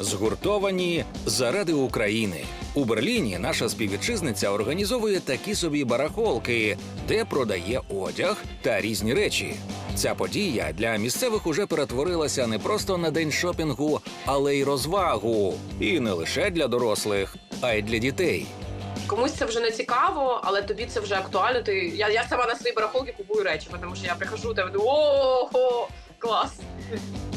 згуртовані заради України. У Берліні наша співвітчизниця організовує такі собі барахолки, де продає одяг та різні речі. Ця подія для місцевих уже перетворилася не просто на день шопінгу, але й розвагу. І не лише для дорослих, а й для дітей. Комусь це вже не цікаво, але тобі це вже актуально. Ти я, я сама на своїй барахолці купую речі, тому що я прихожу та веду ого, клас.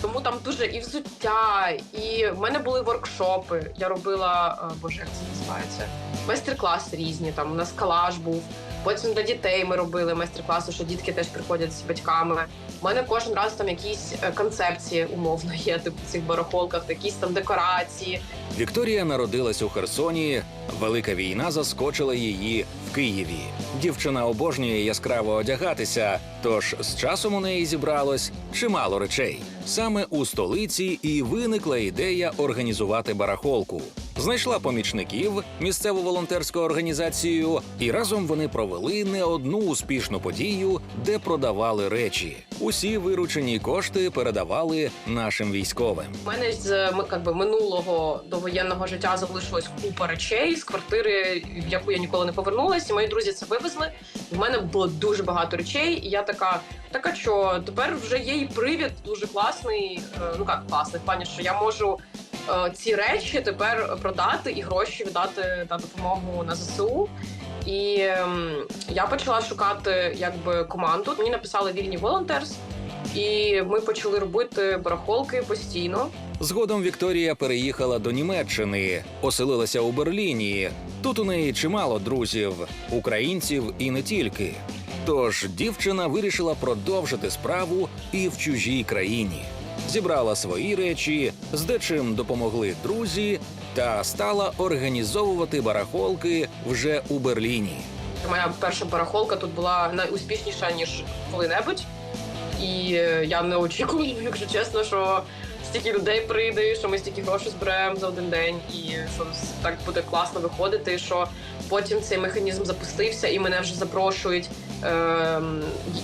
Тому там дуже і взуття, і в мене були воркшопи. Я робила е, боже, як це називається? Майстер-класи різні. Там у нас калаш був. Потім для дітей ми робили майстер-класи, що дітки теж приходять з батьками. У мене кожен раз там якісь е, концепції умовно є, типу в цих барахолках, якісь там декорації. Вікторія народилась у Херсоні. Велика війна заскочила її в Києві. Дівчина обожнює яскраво одягатися, тож з часом у неї зібралось чимало речей. Саме у столиці і виникла ідея організувати барахолку. Знайшла помічників, місцеву волонтерську організацію, і разом вони провели не одну успішну подію, де продавали речі. Усі виручені кошти передавали нашим військовим. У мене з м- как би, минулого довоєнного життя залишилась купа речей з квартири, в яку я ніколи не повернулася. Мої друзі це вивезли. В мене було дуже багато речей, і я така, така що тепер вже є і привід дуже класний. е, Ну як класний, в плані, що я можу. Е, Ці речі тепер продати і гроші віддати на допомогу на ЗСУ. І ем, я почала шукати якби команду. Мені написали вільні волонтерс, і ми почали робити барахолки постійно. Згодом Вікторія переїхала до Німеччини, оселилася у Берліні. Тут у неї чимало друзів, українців і не тільки. Тож дівчина вирішила продовжити справу і в чужій країні. Зібрала свої речі, з дечим допомогли друзі, та стала організовувати барахолки вже у Берліні. Моя перша барахолка тут була найуспішніша ніж коли-небудь. І е, я не очікувала, якщо чесно, що стільки людей прийде, що ми стільки грошей зберемо за один день, і що так буде класно виходити. Що потім цей механізм запустився, і мене вже запрошують е,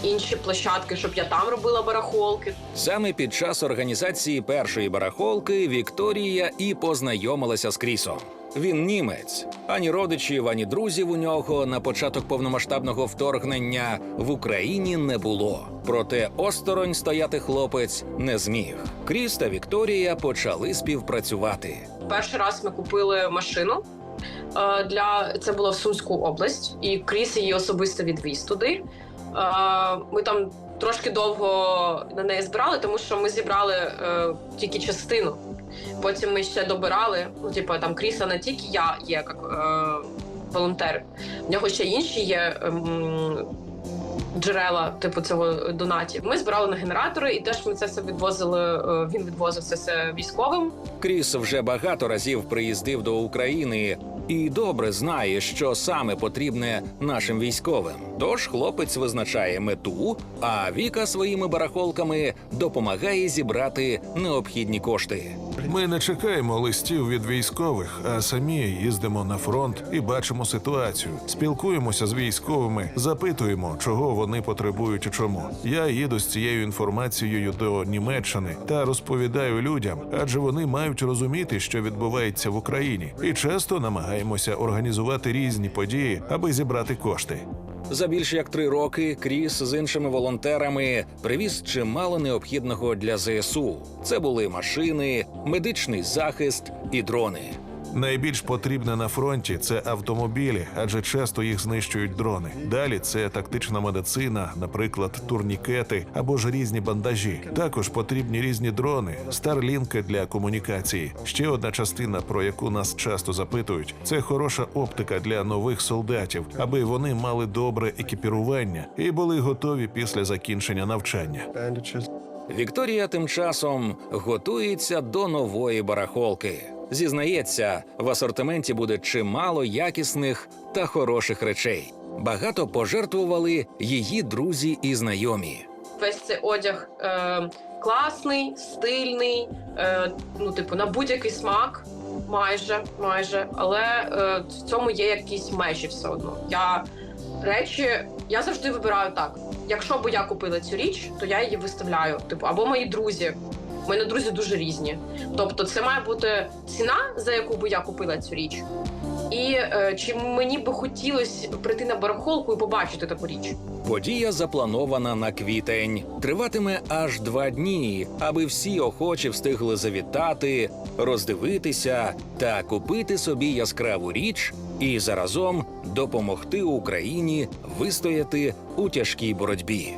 інші площадки, щоб я там робила барахолки. Саме під час організації першої барахолки Вікторія і познайомилася з Крісом. Він німець, ані родичів, ані друзів у нього на початок повномасштабного вторгнення в Україні не було. Проте осторонь стояти хлопець не зміг. Кріс та Вікторія почали співпрацювати. Перший раз ми купили машину. е, Для це було в Сумську область, і Кріс її особисто відвіз туди. Е, Ми там трошки довго на неї збирали, тому що ми зібрали е, тільки частину. Потім ми ще добирали. Ну, типу, там Кріса не тільки я є як е, волонтер, в нього ще інші є. ем, Джерела, типу цього донатів. Ми збирали на генератори, і теж ми це все відвозили. е, Він відвозив це все військовим. Кріс вже багато разів приїздив до України і добре знає, що саме потрібне нашим військовим. Тож хлопець визначає мету, а Віка своїми барахолками допомагає зібрати необхідні кошти. Ми не чекаємо листів від військових, а самі їздимо на фронт і бачимо ситуацію. Спілкуємося з військовими, запитуємо, чого вони потребують і чому. Я їду з цією інформацією до Німеччини та розповідаю людям, адже вони мають розуміти, що відбувається в Україні, і часто намагаємося організувати різні події, аби зібрати кошти. За більш як три роки Кріс з іншими волонтерами привіз чимало необхідного для ЗСУ. Це були машини, медичний захист і дрони. Найбільш потрібне на фронті це автомобілі, адже часто їх знищують дрони. Далі це тактична медицина, наприклад, турнікети або ж різні бандажі. Також потрібні різні дрони, старлінки для комунікації. Ще одна частина, про яку нас часто запитують, це хороша оптика для нових солдатів, аби вони мали добре екіпірування і були готові після закінчення навчання. Вікторія тим часом готується до нової барахолки. Зізнається, в асортименті буде чимало якісних та хороших речей. Багато пожертвували її друзі і знайомі. Весь цей одяг е, класний, стильний, е, ну, типу, на будь-який смак, майже, майже. Але е, в цьому є якісь межі все одно. Я речі, я завжди вибираю так. Якщо б я купила цю річ, то я її виставляю. Типу, або мої друзі Мене друзі дуже різні. Тобто, це має бути ціна, за яку би я купила цю річ. І е, чи мені би хотілося прийти на барахолку і побачити таку річ? Подія запланована на квітень. Триватиме аж два дні, аби всі охочі встигли завітати, роздивитися та купити собі яскраву річ і заразом допомогти Україні вистояти у тяжкій боротьбі.